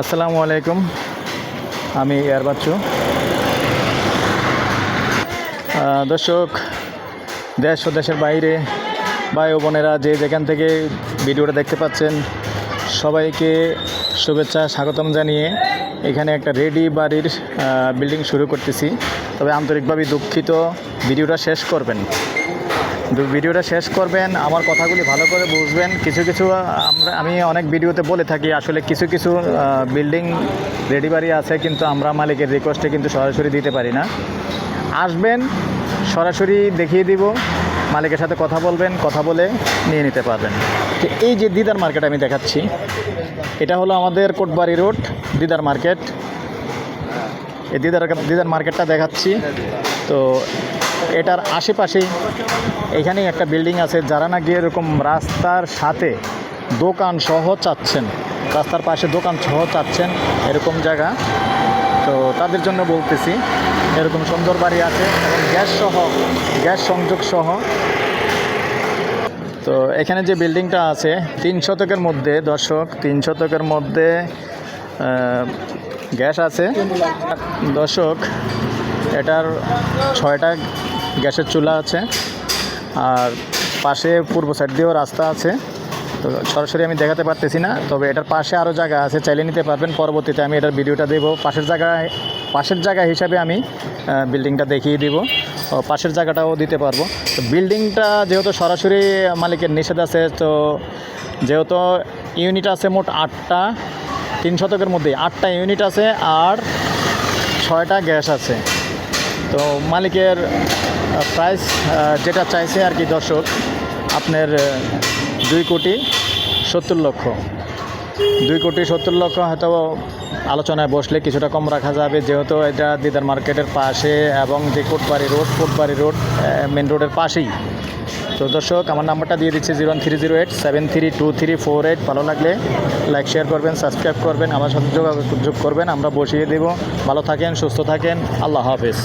আসসালামু আলাইকুম আমি এয়ার বাচ্চু দর্শক, দেশ ও দেশের বাইরে ভাই ও বোনেরা যে যেখান থেকে ভিডিওটা দেখতে পাচ্ছেন, সবাইকে শুভেচ্ছা, স্বাগতম জানিয়ে এখানে একটা রেডি বাড়ির বিল্ডিং শুরু করতেছি। তবে আন্তরিকভাবে দুঃখিত, ভিডিওটা শেষ করবেন। ভিডিওটা শেষ করবেন, আমার কথাগুলি ভালো করে বুঝবেন। কিছু কিছু আমরা, আমি অনেক ভিডিওতে বলে থাকি, আসলে কিছু কিছু বিল্ডিং রেডি বাড়ি আছে, কিন্তু আমরা মালিকের রিকোয়েস্টে কিন্তু সরাসরি দিতে পারি না। আসবেন, সরাসরি দেখিয়ে দিব, মালিকের সাথে কথা বলবেন, কথা বলে নিয়ে নিতে পারবেন। তো এই যে দিদার মার্কেট আমি দেখাচ্ছি, এটা হলো আমাদের কোটবাড়ি রোড দিদার মার্কেট এই দিদার দিদার মার্কেটটা দেখাচ্ছি। তো এটার আশেপাশেই এখানেই একটা বিল্ডিং আছে। যারা নাকি এরকম রাস্তার সাথে দোকান সহ চাচ্ছেন, রাস্তার পাশে দোকান সহ চাচ্ছেন, এরকম জায়গা। তো তাদের জন্য বলতেছি, এরকম সুন্দর বাড়ি আছে এবং গ্যাস সহ, গ্যাস সংযোগ সহ। তো এখানে যে বিল্ডিংটা আছে, তিন শতকের মধ্যে, দর্শক, তিন শতকের মধ্যে গ্যাস আছে। দর্শক, এটার ছয়টা গ্যাসের চুলা আছে, আর পাশে পূর্ব সাইড দিয়েও রাস্তা আছে। তো সরাসরি আমি দেখাতে পারতেছি না, তবে এটার পাশে আরও জায়গা আছে, চাইলে নিতে পারবেন। পরবর্তীতে আমি এটার ভিডিওটা দেবো। পাশের জায়গায় পাশের জায়গা হিসাবে আমি বিল্ডিংটা দেখিয়ে দিব। পাশের জায়গাটাও দিতে পারব। তো বিল্ডিংটা যেহেতু সরাসরি মালিকের নিষেধ আছে, তো যেহেতু ইউনিট আছে মোট আটটা তিন শতকের মধ্যে আটটা ইউনিট আছে আর ছয়টা গ্যাস আছে। তো মালিকের প্রাইস যেটা চাইছে আর কি দর্শক, আপনার দুই কোটি সত্তর লক্ষ। দুই কোটি সত্তর লক্ষ হয়তো আলোচনায় বসলে কিছুটা কম রাখা যাবে, যেহেতু এটা দিদার মার্কেটের পাশে এবং যে Kotbari road Kotbari road main রোডের পাশেই। তো দর্শক, আমার নাম্বারটা দিয়ে দিচ্ছি zero three zero eight, seven three two three four eight. ভালো লাগলে লাইক, শেয়ার করবেন, সাবস্ক্রাইব করবেন, আমার সাথে যোগাযোগ করবেন। আমরা বসিয়ে দেবো। ভালো থাকেন, সুস্থ থাকেন। আল্লাহ হাফেজ।